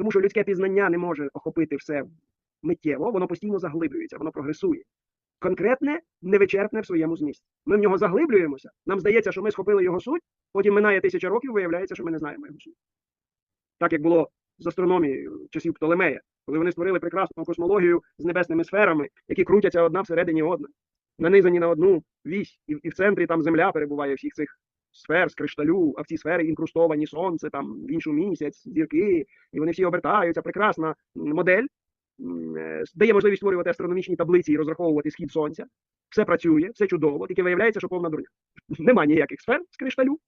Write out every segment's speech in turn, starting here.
Тому що людське пізнання не може охопити все миттєво, воно постійно заглиблюється, воно прогресує. Конкретне, невичерпне в своєму змісті. Ми в нього заглиблюємося, нам здається, що ми схопили його суть, потім минає тисяча років, виявляється, що ми не знаємо його суть. Так як було з астрономією часів Птолемея, коли вони створили прекрасну космологію з небесними сферами, які крутяться одна всередині одна, нанизані на одну вісь, і, в центрі там земля перебуває всіх цих сфер з кришталю, а в ці сфери інкрустовані сонце, там в іншу місяць, зірки, і вони всі обертаються. Прекрасна модель, е, дає можливість створювати астрономічні таблиці і розраховувати схід сонця. Все працює, все чудово, тільки виявляється, що повна дурня. Нема ніяких сфер з кришталю.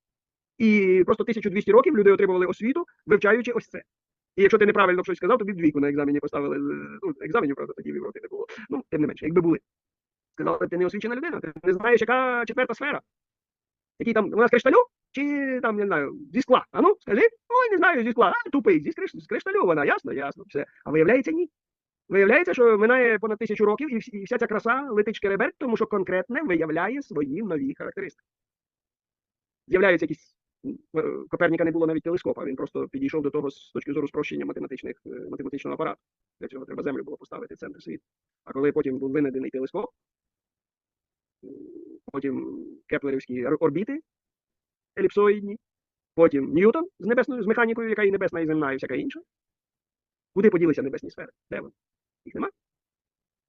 І просто 1200 років люди отримували освіту, вивчаючи ось це. І якщо ти неправильно щось сказав, тобі двійку на екзамені поставили. Ну, екзаменів, правда, тоді в Європі не було. Ну, тим не менше, якби були. Сказали, ти не освічена людина, ти не знаєш, яка четверта сфера. Який там, вона з кришталю? Чи там, не знаю, зі скла? А ну, скажи, ой, не знаю, зі скла, а тупий, зі скриш- з кришталю вона, ясно, ясно, все. А виявляється, ні. Виявляється, що минає понад тисячу років, і, вся ця краса летить шкереберть, тому що конкретне виявляє свої нові характеристики. З'являються якісь. е, Коперніка не було навіть телескопа, він просто підійшов до того з точки зору спрощення математичних, е, математичного апарату. Для цього треба землю було поставити в центр світу. А коли потім був винайдений телескоп, потім кеплерівські орбіти еліпсоїдні, потім Ньютон з небесною з механікою, яка і небесна, і земна, і всяка інша. Куди поділися небесні сфери? Де вони? Їх нема.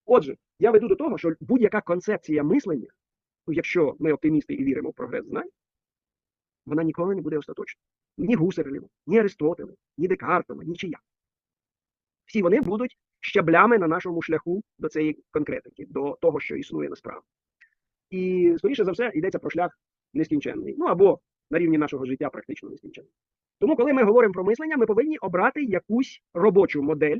Отже, я веду до того, що будь-яка концепція мислення, ну, якщо ми оптимісти і віримо в прогрес знань, вона ніколи не буде остаточною. Ні Гусерліва, ні Аристотеля, ні Декартова, нічия. Всі вони будуть щаблями на нашому шляху до цієї конкретики, до того, що існує насправді. І, скоріше за все, йдеться про шлях нескінченний. Ну або на рівні нашого життя практично нескінченний. Тому, коли ми говоримо про мислення, ми повинні обрати якусь робочу модель,